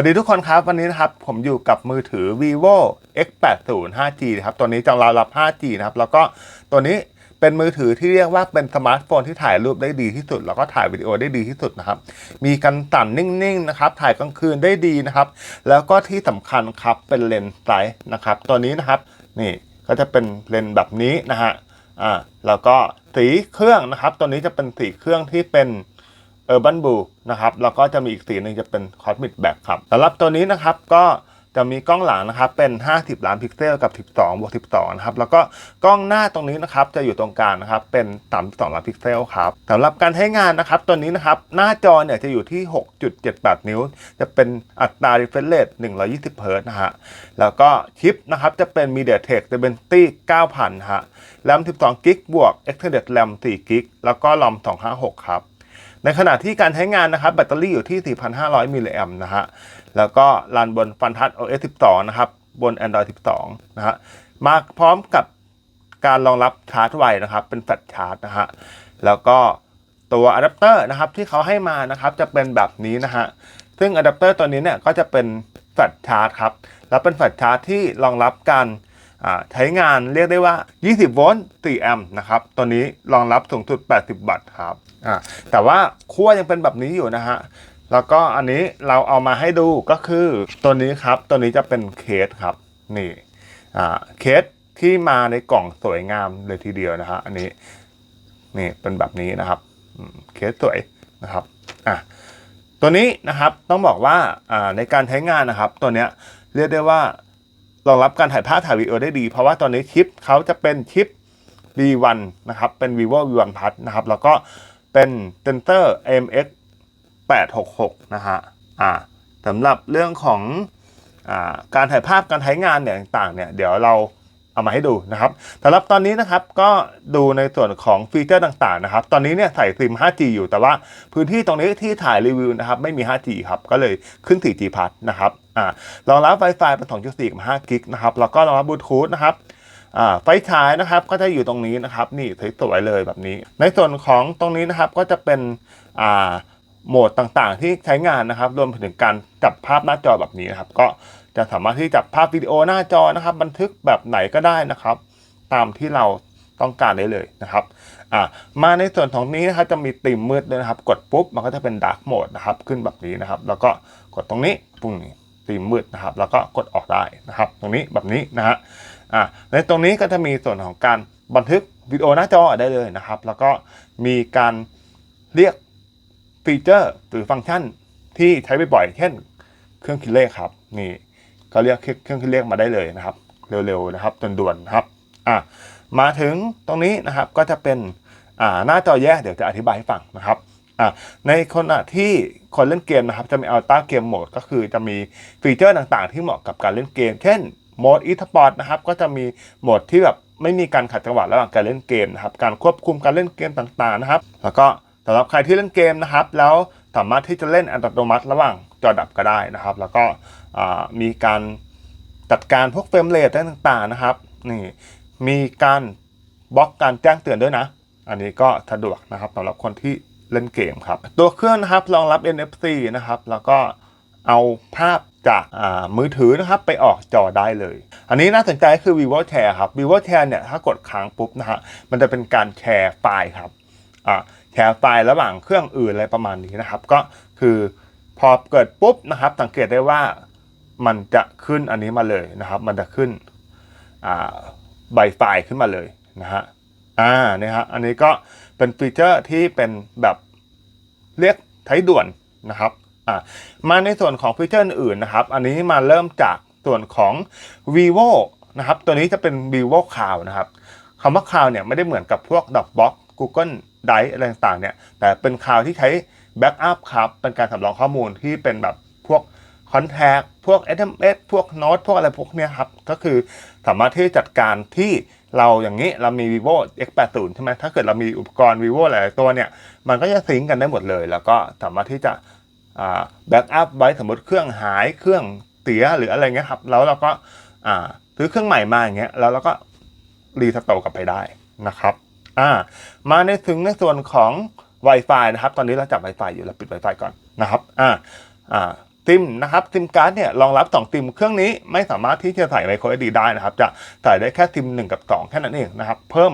วัสดีทุกคนครับ วันนี้นะครับผมอยู่กับมือถือ vivo x80 5G นะครับตัวนี้จะรองรับ 5G นะครับแล้วก็ตัวนี้เป็นมือถือที่เรียกว่าเป็นสมาร์ทโฟนที่ถ่ายรูปได้ดีที่สุด แล้วก็ถ่ายวิดีโอได้ดีที่สุดนะครับ มีกันสั่นนิ่งๆนะครับ ถ่ายกลางคืนได้ดีนะครับ แล้วก็ที่สำคัญครับเป็นเลนส์ไซส์นะครับ ตัวนี้นะครับนี่ก็จะเป็นเลนส์แบบนี้นะฮะอ่าแล้วก็สีเครื่องนะครับ ตัวนี้จะเป็นสีเครื่องที่เป็น Urban Blue นะครับแล้วก็จะมีอีกสีหนึ่งจะเป็น Cosmic Black ครับสำหรับตัวนี้นะครับก็จะมีกล้องหลังนะครับเป็น 50 ล้านพิกเซลกับ 12บวก12 นะครับ แล้วก็กล้องหน้าตรงนี้นะครับจะอยู่ตรงกลางนะครับเป็น 32 ล้านพิกเซลครับสำหรับการใช้งานนะครับตัวนี้นะครับหน้าจอเนี่ยจะอยู่ที่ 6.78 นิ้ว จะเป็นอัตรา refresh rate 120 Hz นะฮะ แล้วก็ชิปนะครับจะเป็น MediaTek Dimensity 9000นะฮะ RAM 12 g b บวก Extended RAM 4 g b แล้วก็ ROM 256 ครับ ในขณะที่การใช้งานนะครับแบตเตอรี่อยู่ที่ 4,500 มิลลิแอมนะฮะแล้วก็รันบนฟันทัช OS 12 นะครับ บน Android 12 นะฮะมาพร้อมกับการรองรับชาร์จไวนะครับ เป็นแฟลชชาร์จนะฮะแล้วก็ตัวอะแดปเตอร์นะครับที่เขาให้มานะครับจะเป็นแบบนี้นะฮะซึ่งอะแดปเตอร์ตัวนี้เนี่ยก็จะเป็นแฟลชชาร์จครับแล้วเป็นแฟลชชาร์จที่รองรับการ ใช้งานเรียกได้ว่า 20 โวลต์ 4 แอมป์นะครับ ตัวนี้รองรับสูงสุด 80 วัตต์ครับอ่าแต่ว่าขั้วยังเป็นแบบนี้อยู่นะฮะ แล้วก็อันนี้เราเอามาให้ดูก็คือตัวนี้ครับ ตัวนี้จะเป็นเคสครับ นี่อ่าเคสที่มาในกล่องสวยงามเลยทีเดียวนะฮะ อันนี้ นี่เป็นแบบนี้นะครับอืมเคสสวยนะครับ อะ ตัวนี้นะครับต้องบอกว่าอ่าในการใช้งานนะครับ ตัวเนี้ยเรียกได้ว่า รองรับการถ่ายภาพถ่ายวีดีโอได้ดี เพราะว่าตอนนี้ชิปเขาจะเป็นชิป V1 นะครับเป็น vivo V1 Plus นะครับแล้วก็เป็นเซนเซอร์ AMX 866นะฮะอ่าสำหรับเรื่องของอ่าการถ่ายภาพการใช้งานเนี่ยต่างๆเนี่ยเดี๋ยวเราเอามาให้ดูนะครับสำหรับตอนนี้นะครับก็ดูในส่วนของฟีเจอร์ต่างๆนะครับ ตอนนี้เนี่ยใส่ซิม 5G อยู่แต่ว่าพื้นที่ตรงนี้ที่ถ่ายรีวิวนะครับไม่มี 5G ครับก็เลยขึ้น 4G Plus นะครับ อ่ารองรับ Wi-Fi เป็น 2.4 กับ5 g b นะครับ แล้วก็รองรับบลูทูธนะครับไฟฉายนะครับก็จะอยู่ตรงนี้นะครับ นี่สวยๆเลยแบบนี้ ในส่วนของตรงนี้นะครับก็จะเป็นโหมดต่างๆ ที่ใช้งานนะครับ รวมถึงการจับภาพหน้าจอแบบนี้นะครับ ก็จะสามารถที่จับภาพวิดีโอหน้าจอนะครับ บันทึกแบบไหนก็ได้นะครับ ตามที่เราต้องการได้เลยนะครับมาในส่วนของนี้นะครับจะมีติมมืดด้วยนะครับ กดปุ๊บมันก็จะเป็นดาร์กโหมดนะครับ ขึ้นแบบนี้นะครับ แล้วก็กดตรงนี้ปุ่มนี้ ติมมืดนะครับ แล้วก็กดออกได้นะครับ ตรงนี้แบบนี้นะฮะอ่าในตรงนี้ก็จะมีส่วนของการบันทึกวิดีโอหน้าจอได้เลยนะครับ แล้วก็มีการเรียกฟีเจอร์หรือฟังก์ชันที่ใช้บ่อยๆเช่น เครื่องคิดเลขครับ นี่ก็เรียกเครื่องคิดเลขมาได้เลยนะครับ เร็วๆนะครับด่วนๆนะครับอ่ามาถึงตรงนี้นะครับก็จะเป็นอ่าหน้าจอแยกเดี๋ยวจะอธิบายให้ฟังนะครับ อ่าในขณะที่คนเล่นเกมนะครับจะมีอัลต้าเกมโหมดก็คือจะมีฟีเจอร์ต่างๆ ที่เหมาะกับการเล่นเกม เช่นโหมดอีสปอร์ตนะครับก็จะมีโหมดที่แบบไม่มีการขัดจังหวะระหว่างการเล่นเกมนะครับการควบคุมการเล่นเกมต่างๆนะครับ แล้วก็สำหรับใครที่เล่นเกมนะครับ แล้วสามารถที่จะเล่นอัตโนมัติระหว่างจอดับก็ได้นะครับ แล้วก็มีการจัดการพวกเฟรมเรทต่างๆนะครับนี่มีการบล็อกการแจ้งเตือนด้วยนะ อันนี้ก็สะดวกนะครับสำหรับคนที่ เล่นเกมครับ ตัวเครื่องนะครับรองรับ NFC นะครับ แล้วก็เอาภาพจากมือถือนะครับไปออกจอได้เลย อันนี้น่าสนใจคือ vivo share ครับ vivo share เนี่ยถ้ากดค้างปุ๊บนะฮะมันจะเป็นการแชร์ไฟล์ครับแชร์ไฟล์ระหว่างเครื่องอื่นอะไรประมาณนี้นะครับ ก็คือพอเกิดปุ๊บนะครับ สังเกตได้ว่ามันจะขึ้นอันนี้มาเลยนะครับ มันจะขึ้นใบไฟล์ขึ้นมาเลยนะฮะอ่านี่ฮะอันนี้ก็ เป็นฟีเจอร์ที่เป็นแบบเรียกใช้ด่วนนะครับอ่ามาในส่วนของฟีเจอร์อื่นนะครับ อันนี้มาเริ่มจากส่วนของ vivo นะครับ ตัวนี้จะเป็น vivo cloud นะครับคำว่า cloud เนี่ยไม่ได้เหมือนกับพวก Dropbox Google Drive อะไรต่างๆเนี่ยแต่เป็น cloud ที่ใช้ backup ครับเป็นการสำรองข้อมูลที่เป็นแบบพวก contact พวก SMS พวก note พวกอะไรพวกเนี้ยครับ ก็คือสามารถที่จัดการที่เราอย่างนี้เรามี vivo x80 ใช่ไหมถ้าเกิดเรามีอุปกรณ์ vivo หลายตัวเนี่ย มันก็จะซิงกันได้หมดเลย แล้วก็สามารถที่จะแบ็กอัพไว้สมมติเครื่องหายเครื่องเสียหรืออะไรเงี้ยครับ แล้วเราก็ซื้อเครื่องใหม่มาอย่างเงี้ยแล้วเราก็รีสโตร์กลับไปได้นะครับมาในถึงในส่วนของ Wi-Fi นะครับ ตอนนี้เราจับ Wi-Fi อยู่เราปิด Wi-Fi ก่อนนะครับอ่าอ่า ซิมนะครับซิมการ์ดเนี่ยรองรับ 2 ซิมเครื่องนี้ไม่สามารถที่จะใส่ไมโคร SD ได้นะครับ จะใส่ได้แค่ซิม 1 กับ 2 แค่นั้นเองนะครับ เพิ่ม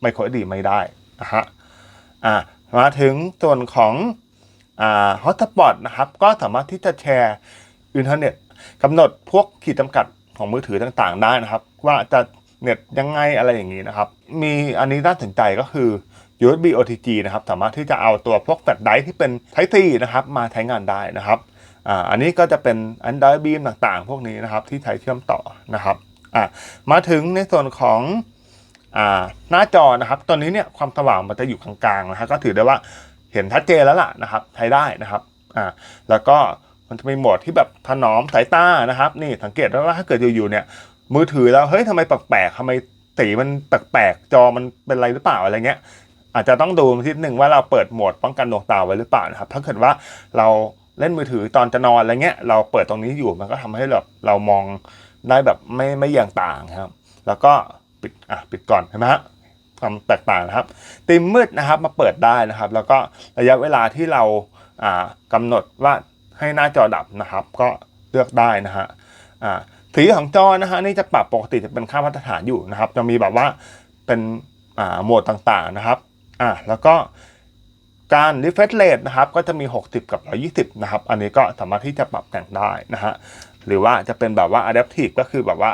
ไมโคร SD ไม่ได้นะฮะอ่ามาถึงส่วนของอ่าฮอตสปอตนะครับก็สามารถที่จะแชร์อินเทอร์เน็ตกำหนดพวกขีดจำกัดของมือถือต่างๆ ได้นะครับ ว่าจะเน็ตยังไงอะไรอย่างนี้นะครับ มีอันนี้น่าสนใจก็คือ USB OTG นะครับ สามารถที่จะเอาตัวพวกแฟลชไดรฟ์ที่เป็น Type C นะครับ มาใช้งานได้นะครับ อ่าอันนี้ก็จะเป็น Android Beam ต่างๆ พวกนี้นะครับที่ใช้เชื่อมต่อนะครับอ่ามาถึงในส่วนของอ่าหน้าจอนะครับ ตอนนี้เนี่ยความสว่างมันจะอยู่กลางๆนะฮะก็ถือได้ว่าเห็นชัดเจนแล้วล่ะนะครับใช้ได้นะครับอ่าแล้วก็มันจะมีโหมดที่แบบถนอมสายตานะครับ นี่สังเกตว่าถ้าเกิดอยู่ๆเนี่ย มือถือแล้วเฮ้ยทำไมแปลกๆทำไมสีมันแปลกๆจอมันเป็นอะไรหรือเปล่าอะไรเงี้ย อาจจะต้องดูนิดนึงว่าเราเปิดโหมดป้องกันดวงตาไว้หรือเปล่านะครับ ถ้าเกิดว่าเรา เล่นมือถือตอนจะนอนอะไรเงี้ยเราเปิดตรงนี้อยู่มันก็ทำให้แบบเรามองได้แบบไม่ไม่แยงต่างครับ แล้วก็ปิดอะปิดก่อนเห็นไหมฮะความแตกต่างนะครับติมมืดนะครับมาเปิดได้นะครับ แล้วก็ระยะเวลาที่เราอ่ากำหนดว่าให้หน้าจอดับนะครับ ก็เลือกได้นะฮะอ่าสีของจอนะฮะนี่จะปรับปกติจะเป็นค่ามาตรฐานอยู่นะครับ จะมีแบบว่าเป็นอ่าโหมดต่างๆนะครับอ่าแล้วก็ การ refresh rate นะครับก็จะมี 60 กับ 120 นะครับ อันนี้ก็สามารถที่จะปรับแต่งได้นะฮะหรือว่าจะเป็นแบบว่า adaptive ก็คือแบบว่า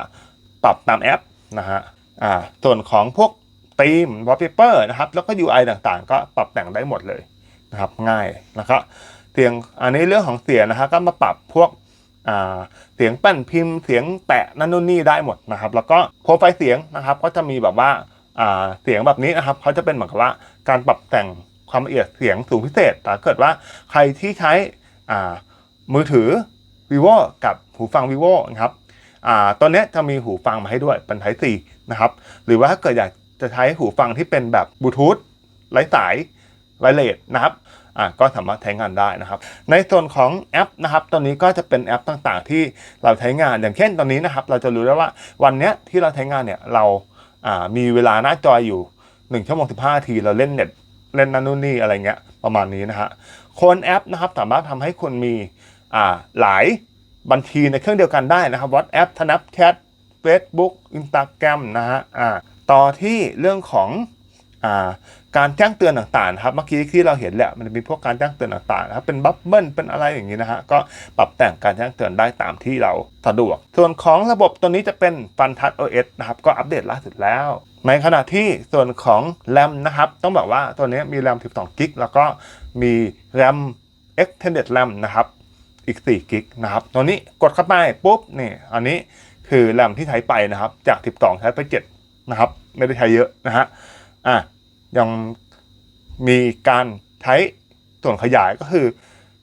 ปรับตามแอปนะฮะอ่าส่วนของพวกธีม wallpaper นะครับ แล้วก็ UI ต่างๆ ก็ปรับแต่งได้หมดเลยนะครับง่ายนะครับเสียงอันนี้เรื่องของเสียงนะฮะก็มาปรับพวกอ่าเสียงแป้นพิมพ์เสียงแตะนั่นนู่นนี่ได้หมดนะครับ แล้วก็โปรไฟล์เสียงนะครับ ก็จะมีแบบว่าอ่าเสียงแบบนี้นะครับเขาจะเป็นเหมือนกับว่าการปรับแต่ง ความละเอียดเสียงสูงพิเศษ แต่เกิดว่าใครที่ใช้มือถือ vivo กับหูฟัง vivo นะครับอตัวเนี้จะมีหูฟังมาให้ด้วยเป็น Type C นะครับ หรือว่าถ้าเกิดอยากจะใช้หูฟังที่เป็นแบบบลูทูธไร้สายไวเลสนะครับก็สามารถใช้งานได้นะครับ ในส่วนของแอปนะครับตัวนี้ก็จะเป็นแอปต่างๆ ที่เราใช้งานอย่างเช่นตอนนี้นะครับ เราจะรู้ได้ว่าวันนี้ที่เราใช้งานเนี่ยเราอ่ามีเวลาหน้าจออยู่1ชั่วโมง15นาทีเราเล่นเน็ต เล่นนั่นนู่นนี่อะไรเงี้ยประมาณนี้นะฮะคนแอปนะครับสามารถทำให้คุณมีอ่าหลายบัญชีในเครื่องเดียวกันได้นะครับวอตแอปทนับแชทเฟซบุ๊กอินสตาแกรมนะฮะอ่าต่อที่เรื่องของอ่า การแจ้งเตือนต่างๆครับเมื่อกี้ที่เราเห็นแหละมันมีพวกการแจ้งเตือนต่างๆครับเป็นบัฟเบิลเป็นอะไรอย่างนี้นะฮะก็ปรับแต่งการแจ้งเตือนได้ตามที่เราสะดวก ส่วนของระบบตัวนี้จะเป็นฟันทัช OS นะครับก็อัปเดตล่าสุดแล้วในขณะที่ส่วนของแรมนะครับ ต้องบอกว่าตัวนี้มีแรม 12 กิกแล้วก็มีแรม extended RAM นะครับ อีก 4 กิกนะครับ ตัวนี้กดเข้าไปปุ๊บนี่อันนี้คือแรมที่ใช้ไปนะครับ จาก 12 ใช้ไป 7 นะครับ ไม่ได้ใช้เยอะนะฮะอะ ยังมีการใช้ส่วนขยายก็คือ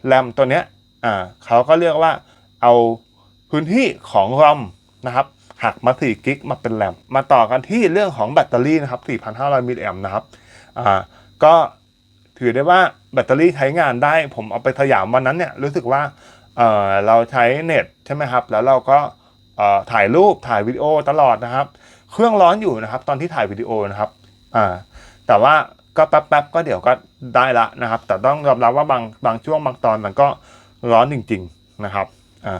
แรมตัวเนี้ยอ่าเขาก็เรียกว่าเอาพื้นที่ของ RAM นะครับหักมา4กิกมาเป็นแรมมาต่อกันที่เรื่องของแบตเตอรี่นะครับ 4,500 มิลลิแอมป์นะครับอ่าก็ถือได้ว่าแบตเตอรี่ใช้งานได้ ผมเอาไปสยามวันนั้นเนี่ยรู้สึกว่าเออเราใช้เน็ตใช่ไหมครับ แล้วเราก็เออถ่ายรูปถ่ายวิดีโอตลอดนะครับ เครื่องร้อนอยู่นะครับ ตอนที่ถ่ายวิดีโอนะครับอ่า แต่ว่าก็แป๊บๆก็เดี๋ยวก็ได้ละนะครับ แต่ต้องยอมรับว่าบางบางช่วงบางตอนมันก็ร้อนจริง ๆนะครับอ่า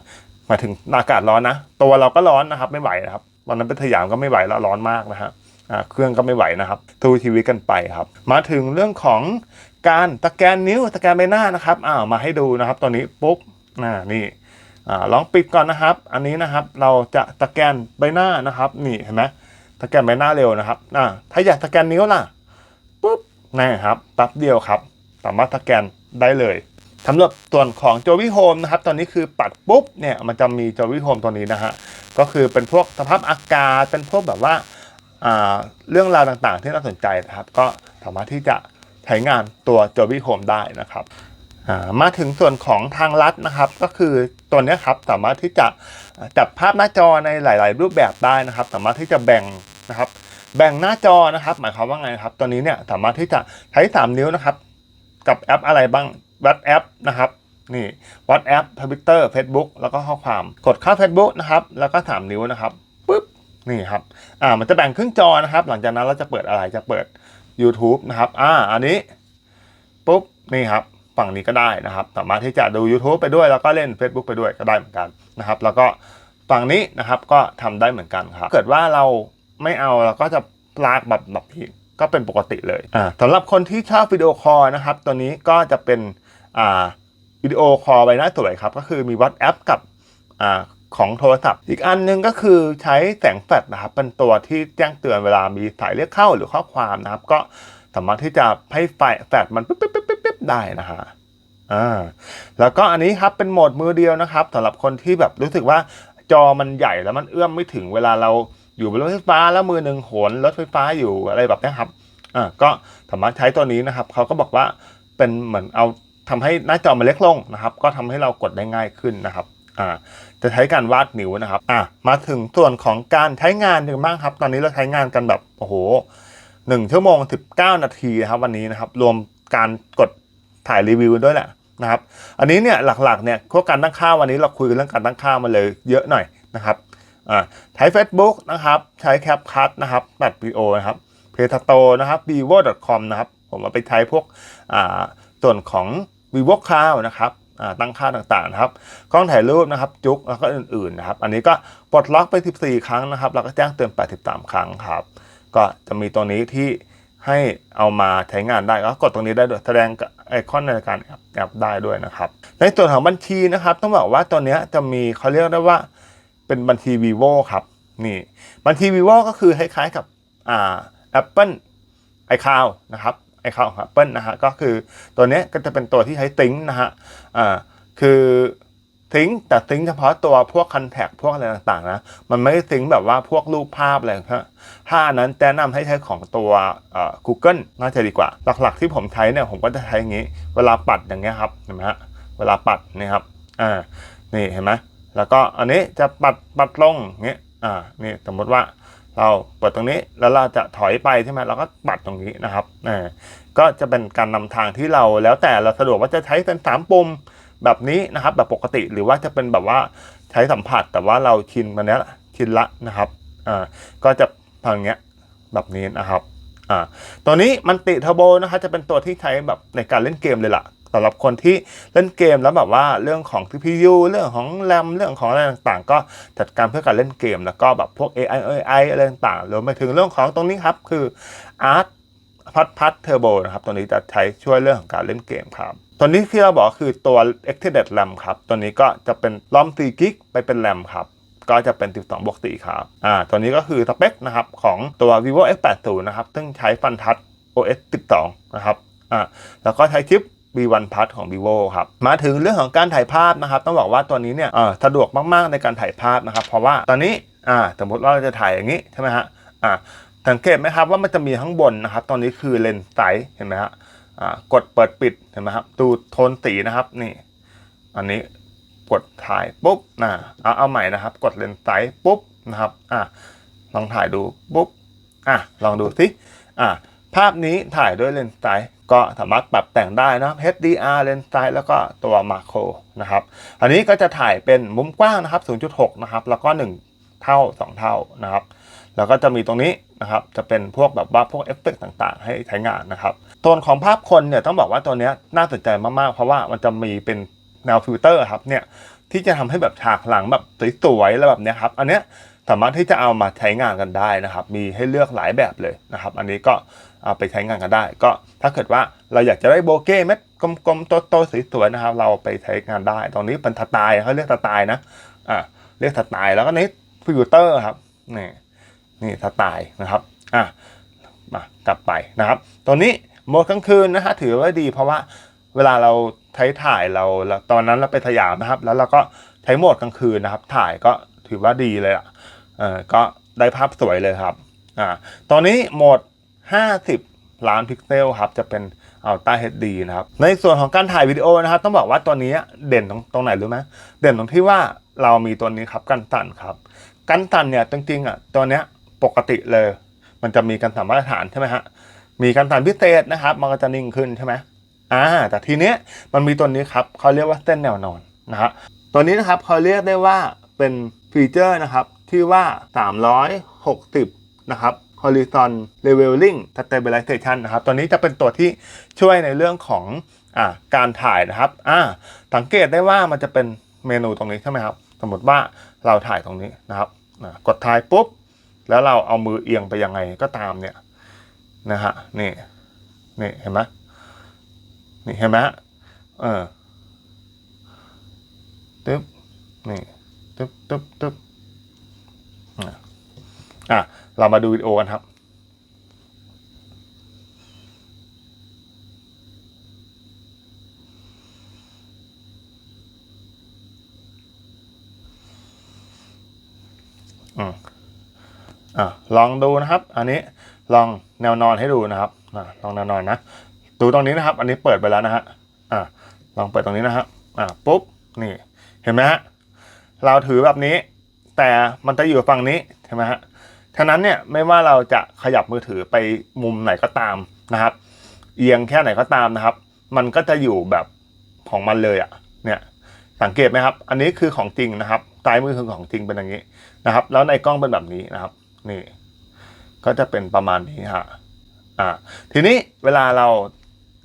มาถึงอากาศร้อนนะ ตัวเราก็ร้อนนะครับไม่ไหวนะครับวันนั้นไปสยามก็ไม่ไหวแล้วร้อนมากนะฮะเครื่องก็ไม่ไหวนะครับทูชีวิตกันไปครับ มาถึงเรื่องของการสแกนนิ้วสแกนใบหน้านะครับอ้าวมาให้ดูนะครับ ตอนนี้ปุ๊บอ่านี่อ่าลองปิดก่อนนะครับ อันนี้นะครับเราจะสแกนใบหน้านะครับ นี่เห็นไหมสแกนใบหน้าเร็วนะครับอ่าถ้าอยากสแกนนิ้วล่ะ นี่ครับแป๊บเดียวครับ สามารถสแกนได้เลยสำหรับส่วนของ j o v i Home นะครับ ตอนนี้คือปัดปุ๊บเนี่ยมันจะมี j o v i Home ตัวนี้นะฮะ ก็คือเป็นพวกสภาพอากาศ เป็นพวกแบบว่าาเรื่องราวต่างๆ ที่น่าสนใจนะครับ ก็สามารถที่จะใช้งานตัว j o v i Home ได้นะครับามาถึงส่วนของทางลัดนะครับ ก็คือตัวนี้ครับสามารถที่จะจับภาพหน้าจอในหลาย ๆ รูปแบบได้นะครับ สามารถที่จะแบ่งนะครับ แบ่งหน้าจอนะครับ หมายความว่าไงครับ ตัวนี้เนี่ยสามารถที่จะใช้ 3 นิ้วนะครับ กับแอปอะไรบ้าง WhatsApp นะครับนี่ WhatsApp Twitter Facebook แล้วก็ข้อความกดเข้า Facebook นะครับ แล้วก็ 3 นิ้วนะครับปุ๊บนี่ครับอ่ามันจะแบ่งครึ่งจอนะครับ หลังจากนั้นเราจะเปิดอะไรจะเปิด YouTube นะครับอ่าอันนี้ปุ๊บนี่ครับฝั่งนี้ก็ได้นะครับ สามารถที่จะดู YouTube ไปด้วย แล้วก็เล่น Facebook ไปด้วยก็ได้เหมือนกันนะครับ แล้วก็ฝั่งนี้นะครับก็ทำได้เหมือนกันครับเกิดว่าเรา ไม่เอาเราก็จะลากแบบแบบนี้ก็เป็นปกติเลยอ่าสำหรับคนที่ชอบวิดีโอคอลนะครับ ตัวนี้ก็จะเป็นอ่าวิดีโอคอลใบหน้าสวยครับ ก็คือมี WhatsApp กับอ่าของโทรศัพท์ อีกอันหนึงก็คือใช้แสงแฟลชนะครับ เป็นตัวที่แจ้งเตือนเวลามีสายเรียกเข้าหรือข้อความนะครับ ก็สามารถที่จะให้ไฟแฟลชมันปิ๊บปิ๊บปิ๊บปิ๊บปิ๊บได้นะฮะอ่าแล้วก็อันนี้ครับเป็นโหมดมือเดียวนะครับสำหรับคนที่แบบรู้สึกว่าจอมันใหญ่แล้วมันเอื้อมไม่ถึงเวลาเรา อยู่บนรถไฟฟ้าแล้วมือหนึ่งโหนรถไฟฟ้าอยู่อะไรแบบนี้ครับอ่าก็สามารถใช้ตัวนี้นะครับเขาก็บอกว่าเป็นเหมือนเอาทำให้หน้าจอมันเล็กลงนะครับ ก็ทำให้เรากดได้ง่ายขึ้นนะครับอ่าจะใช้การวาดนิ้วนะครับอ่ามาถึงส่วนของการใช้งานกันบ้างครับ ตอนนี้เราใช้งานกันแบบโอ้โหหนึ่งชั่วโมงสิบเก้านาทีนะครับวันนี้นะครับรวมการกดถ่ายรีวิวด้วยแหละนะครับ อันนี้เนี่ยหลักๆเนี่ยพวกการตั้งค่าวันนี้เราคุยกันเรื่องการตั้งค่ามาเลยเยอะหน่อยนะครับ อ่าใช้ Facebook นะครับ ใช้ CapCut นะครับตัดวิดีโอนะครับ p e t a t o นะครับ vivo.com นะครับ ผมเอาไปใช้พวกอ่าส่วนของ vivo cloud นะครับตั้งค่าต่างๆนะครับกล้องถ่ายรูปนะครับ จุกแล้วก็อื่นๆนะครับ อันนี้ก็ปลดล็อกไป 14 ครั้งนะครับแล้วก็แจ้งเตือน83 ครั้งครับ ก็จะมีตัวนี้ที่ให้เอามาใช้งานได้ก็กดตรงนี้ได้ด้วยแสดงไอคอนในการแอปได้ด้วยนะครับ ในส่วนของบัญชีนะครับ ต้องบอกว่าตัวนี้จะมีเขาเรียกได้ว่า เป็นบัญชี vivo ครับ นี่บัญชี vivo ก็คือคล้ายๆกับอ่า Apple iCloud นะครับ iCloud ของ Apple นะฮะก็คือตัวเนี้ยก็จะเป็นตัวที่ใช้ซิงนะฮะอ่าคือซิงแต่ซิงเฉพาะตัวพวกคันแท็กพวกอะไรต่างๆนะมันไม่ได้ซิงแบบว่าพวกรูปภาพอะไรนะถ้าอันนั้นแนะนำให้ใช้ของตัวเอ่อ Google น่าจะดีกว่า หลักๆที่ผมใช้เนี่ยผมก็จะใช้อย่างนี้ เวลาปัดอย่างเงี้ยครับเห็นไหมฮะเวลาปัดนี่ครับอ่านี่เห็นไหม แล้วก็อันนี้จะปัดปัดลงอย่างเงี้ยอ่านี่สมมติว่าเราเปิดตรงนี้แล้วเราจะถอยไปใช่ไหมเราก็ปัดตรงนี้นะครับอ่าก็จะเป็นการนำทางที่เราแล้วแต่เราสะดวกว่าจะใช้เป็นสามปุ่มแบบนี้นะครับ แบบปกติหรือว่าจะเป็นแบบว่าใช้สัมผัสแต่ว่าเราชินมาเนี้ยชินละนะครับอ่าก็จะทางเนี้ยแบบนี้นะครับอ่าตัวนี้มันติเทอร์โบนะครับจะเป็นตัวที่ใช้แบบในการเล่นเกมเลยล่ะ สำหรับคนที่เล่นเกมแล้วแบบว่าเรื่องของ CPU เรื่องของแรมเรื่องของอะไรต่างๆ ก็จัดการเพื่อการเล่นเกม แล้วก็แบบพวก AI AI อะไรต่างๆรวมไปถึงเรื่องของตรงนี้ครับ คือ Art พัดพัดเทอร์โบนะครับ ตัวนี้จะใช้ช่วยเรื่องของการเล่นเกมครับ ตัวนี้ที่เราบอกคือตัว Extended RAM ครับ ตัวนี้ก็จะเป็นล้อม4กิกไปเป็น RAM ครับก็จะเป็น 12 บวก 4 ครับ อ่า ตัวนี้ก็คือสเปคนะครับของตัว vivo x80 นะครับ ซึ่งใช้ฟันทัช OS 12 นะครับ อ่า แล้วก็ใช้ชิป V1 Plus ของ vivo ครับ มาถึงเรื่องของการถ่ายภาพนะครับ ต้องบอกว่าตัวนี้เนี่ยสะดวกมาก ๆ ในการถ่ายภาพนะครับ เพราะว่าตอนนี้อ่าสมมติว่าเราจะถ่ายอย่างนี้ใช่ไหมฮะอ่าสังเกตไหมครับว่ามันจะมีข้างบนนะครับ ตอนนี้คือเลนส์ไซส์เห็นไหมฮะอ่ากดเปิดปิดเห็นไหมครับ ดูโทนสีนะครับนี่ อันนี้กดถ่ายปุ๊บนะเอาเอาใหม่นะครับ กดเลนส์ไซส์ปุ๊บนะครับอะลองถ่ายดูปุ๊บอะลองดูสิอะภาพนี้ถ่ายด้วยเลนส์ไซส์ ก็สามารถปรับแต่งได้นะ HDR เลนส์ไซส์แล้วก็ตัวมาโครนะครับ อันนี้ก็จะถ่ายเป็นมุมกว้างนะครับ 0.6 นะครับ แล้วก็ 1 เท่า 2 เท่านะครับ แล้วก็จะมีตรงนี้นะครับ จะเป็นพวกแบบว่าพวกเอฟเฟกต์ต่างๆ ให้ใช้งานนะครับตัวของภาพคนเนี่ยต้องบอกว่าตัวนี้น่าสนใจมากๆ เพราะว่ามันจะมีเป็นแนวฟิลเตอร์ครับเนี่ยที่จะทำให้แบบฉากหลังแบบสวยๆแล้วแบบเนี้ยครับ อันเนี้ยสามารถที่จะเอามาใช้งานกันได้นะครับ มีให้เลือกหลายแบบเลยนะครับ อันนี้ก็ เอาไปใช้งานกันได้ ก็ถ้าเกิดว่าเราอยากจะได้โบเก้เม็ดกลมๆโตๆสวยๆนะครับ เราไปใช้งานได้ ตรงนี้เป็นสไตล์เขาเรียกสไตล์นะอ่าเรียกสไตล์แล้วก็นี้ฟิลเตอร์ครับนี่นี่สไตล์นะครับอะมากลับไปนะครับ ตัวนี้โหมดกลางคืนนะฮะถือว่าดีเพราะว่าเวลาเราใช้ถ่ายเราเราตอนนั้นเราไปสยามนะครับ แล้วเราก็ใช้โหมดกลางคืนนะครับ ถ่ายก็ถือว่าดีเลยอะเออก็ได้ภาพสวยเลยครับอ่าตอนนี้โหมด 50 ล้านพิกเซลครับจะเป็น Ultra HD นะครับ ในส่วนของการถ่ายวิดีโอนะครับ ต้องบอกว่าตัวนี้เด่นตรงตรงไหนรู้ไหมเด่นตรงที่ว่าเรามีตัวนี้ครับกันสั่นครับ กันสั่นเนี่ยจริงๆอะตัวเนี้ยปกติเลย มันจะมีกันสั่นมาตรฐานใช่ไหมฮะมีกันสั่นพิเศษนะครับ มันก็จะนิ่งขึ้นใช่ไหมอ่าแต่ทีเนี้ยมันมีตัวนี้ครับเขาเรียกว่าเส้นแนวนอนนะฮะตัวนี้นะครับเขาเรียกได้ว่าเป็นฟีเจอร์นะครับที่ว่า 360 นะครับ horizon leveling stabilization นะครับ ตัวนี้จะเป็นตัวที่ช่วยในเรื่องของอการถ่ายนะครับอ่าสังเกตได้ว่ามันจะเป็นเมนูตรงนี้ใช่ไหมครับ สมมติว่าเราถ่ายตรงนี้นะครับกดถ่ายปุ๊บ แล้วเราเอามือเอียงไปยังไงก็ตามเนี่ยนะฮะนี่นี่เห็นไหมนี่เห็นไหมเออตึ๊บนี่ตึ๊บตึ๊บตึ๊บอะอะ เรามาดูวิดีโอกันครับอะลองดูนะครับ อันนี้ลองแนวนอนให้ดูนะครับอะลองแนวนอนนะ ดูตรงนี้นะครับ อันนี้เปิดไปแล้วนะฮะอะลองเปิดตรงนี้นะครับอะปุ๊บนี่เห็นไหมฮะเราถือแบบนี้ แต่มันจะอยู่ฝั่งนี้ใช่ไหมฮะ ฉะนั้นเนี่ยไม่ว่าเราจะขยับมือถือไปมุมไหนก็ตามนะครับ เอียงแค่ไหนก็ตามนะครับ มันก็จะอยู่แบบของมันเลยอะ่ะเนี่ยสังเกตไหมครับ อันนี้คือของจริงนะครับซ้ายมือคือของจริงเป็นอย่างนี้นะครับ แล้วในกล้องเป็นแบบนี้นะครับ นี่ ก็จะเป็นประมาณนี้ฮะอ่าทีนี้เวลาเรา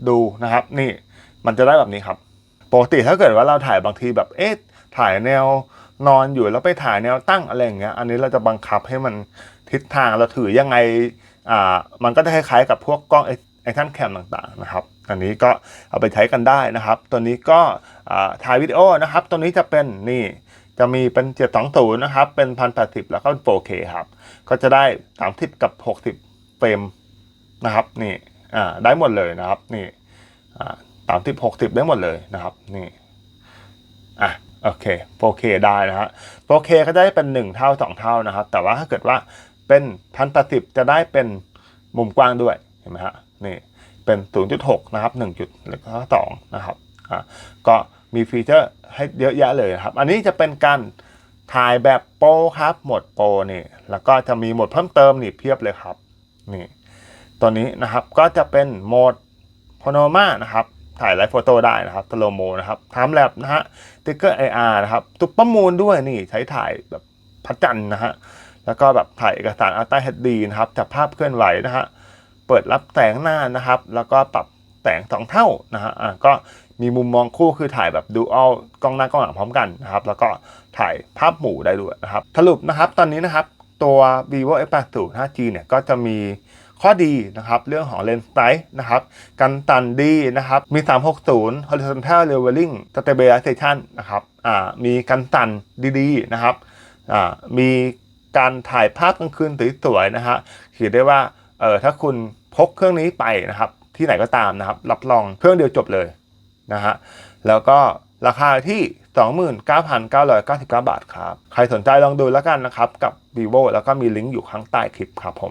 ดูนะครับ นี่มันจะได้แบบนี้ครับปกติถ้าเกิดว่าเราถ่ายบางทีแบบเอ๊ะถ่ายแนว นอนอยู่แล้วไปถ่ายแนวตั้งอะไรอย่างเงี้ยอันนี้เราจะบังคับให้มันทิศทางเราถือยังไงอ่ามันก็จะคล้ายๆกับพวกกล้องไอทันแคมต่างๆนะครับอันนี้ก็เอาไปใช้กันได้นะครับ ตัวนี้ก็ถ่ายวิดีโอนะครับ ตัวนี้จะเป็นนี่จะมีเป็น 720 นะครับ เป็น 1080 แล้วก็ 4K ครับ ก็จะได้ 30 กับ 60 เฟรมนะครับ นี่ อ่า ได้หมดเลยนะครับ นี่ อ่า30 60 ได้หมดเลยนะครับ นี่ อะ โอเค 4K ได้นะฮะ 4K ก็ได้เป็น 1 เท่า 2 เท่านะครับ แต่ว่าถ้าเกิดว่าเป็น1080จะได้เป็นมุมกว้างด้วย เห็นไหมฮะ นี่เป็น 0.6 นะครับ 1 จุดแล้วก็2นะครับ อะก็มีฟีเจอร์ให้เยอะแยะเลยครับ อันนี้จะเป็นการถ่ายแบบโปรครับโหมดโปรนี่ แล้วก็จะมีโหมดเพิ่มเติมนี่เพียบเลยครับ นี่ ตัวนี้นะครับ ก็จะเป็นโหมดพโนมานะครับ ถ่ายไลฟ์โฟโต้ได้นะครับสโลโมนะครับไทม์แลปนะฮะติ๊กเกอร์ไออาร์นะครับตุปประมูลด้วยนี่ใช้ถ่ายแบบพระจันทร์นะฮะแล้วก็แบบถ่ายเอกสารอัลตราเฮดดีนะครับจับภาพเคลื่อนไหวนะฮะเปิดรับแสงหน้านะครับ แล้วก็ปรับแสงสองเท่านะฮะอ่าก็มีมุมมองคู่คือถ่ายแบบดูอัลกล้องหน้ากล้องหลังพร้อมกันนะครับ แล้วก็ถ่ายภาพหมู่ได้ด้วยนะครับ สรุปนะครับตอนนี้นะครับตัว vivo x80 5G เนี่ยก็จะมี ข้อดีนะครับเรื่องของเลนส์ไ i ์นะครับกันตันดีนะครับมี 360 horizontal leveling stabilization นะครับอ่ามีกันตันดีๆนะครับอ่ามีการถ่ายภาพกลางคืนสวยๆนะฮะถือได้ว่าเออถ้าคุณพกเครื่องนี้ไปนะครับที่ไหนก็ตามนะครับรับรองเครื่องเดียวจบเลยนะฮะแล้วก็ราคาที่ 29,999 บาทครับ ใครสนใจลองดูแล้วกันนะครับ กับ vivo แล้วก็มีลิงก์อยู่ข้างใต้คลิปครับผม